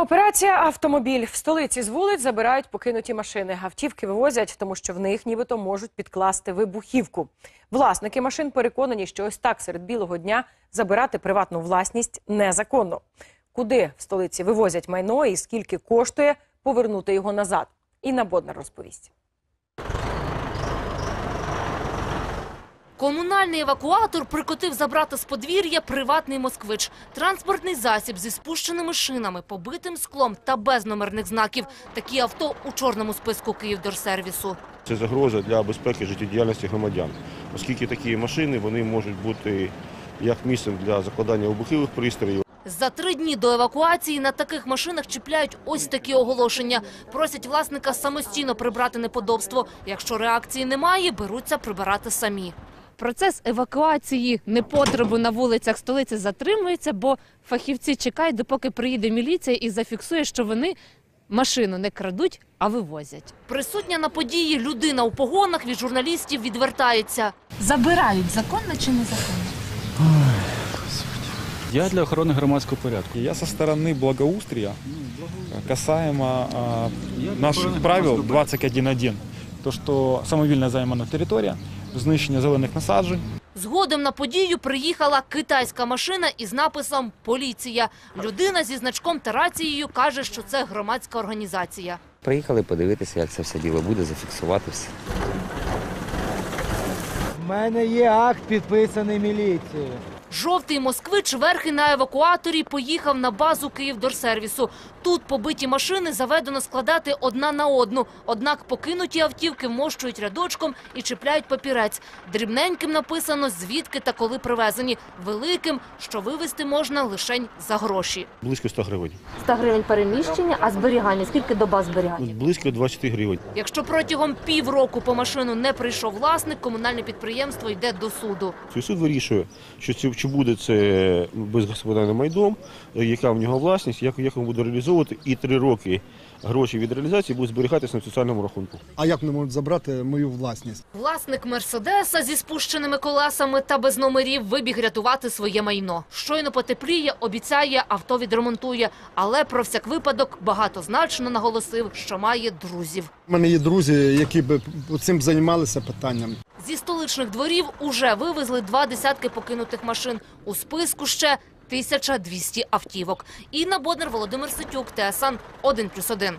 Операція автомобіль в столиці з вулиць забирають покинуті машини. Автівки вивозять, тому що в них нібито можуть підкласти вибухівку. Власники машин переконані, що ось так серед білого дня забирати приватну власність незаконно. Куди в столиці вивозять майно і скільки коштує повернути його назад? Інна Боднар розповість. Комунальний евакуатор прикотив забрати з подвір'я приватний москвич. Транспортний засіб зі спущеними шинами, побитим склом та без номерних знаків. Такі авто у чорному списку Київдорсервісу. Це загроза для безпеки життєдіяльності громадян, оскільки такі машини вони можуть бути як місцем для закладання вибухових пристроїв. За три дні до евакуації на таких машинах чіпляють ось такі оголошення. Просять власника самостійно прибрати неподобство. Якщо реакції немає, беруться прибирати самі. Процес евакуації непотребу на вулицях столиці затримується, бо фахівці чекають, допоки приїде міліція і зафіксує, що вони машину не крадуть, а вивозять. Присутня на події людина у погонах від журналістів відвертається. Забирають законно чи незаконно? Я для охорони громадського порядку. Я со стороны благоустрия касаемо а, наших правил громадського 21.1. То, що самовільно займана територія, знищення зелених насаджень, Згодом на подію приїхала китайська машина із написом «Поліція». Людина зі значком та рацією каже, що це громадська організація. Приїхали подивитися, як це все діло буде, зафіксувати все. У мене є акт підписаний міліцією. Жовтий москвич верхи на евакуаторі поїхав на базу Київдорсервісу. Тут побиті машини заведено складати одна на одну. Однак покинуті автівки вмощують рядочком і чіпляють папірець. Дрібненьким написано, звідки та коли привезені. Великим, що вивезти можна лишень за гроші. Близько 100 гривень. 100 гривень переміщення, а зберігання? Скільки доба зберігання? Близько 20 гривень. Якщо протягом півроку по машину не прийшов власник, комунальне підприємство йде до суду. Цей суд вирішує, що це, чи буде це безгосподарним майном, яка в нього власність, як, як він буде реалізовувати, і три роки гроші від реалізації будуть зберігатися на соціальному рахунку. А як вони можуть забрати мою власність? Власник Мерседеса зі спущеними колесами та без номерів вибіг рятувати своє майно. Щойно потепліє, обіцяє, авто відремонтує. Але про всяк випадок багатозначно наголосив, що має друзів. У мене є друзі, які б цим займалися питанням. Зі столичних дворів уже вивезли два десятки покинутих машин. У списку ще 1200 автівок. Інна Боднар, Володимир Ситюк, ТСН 1+,1.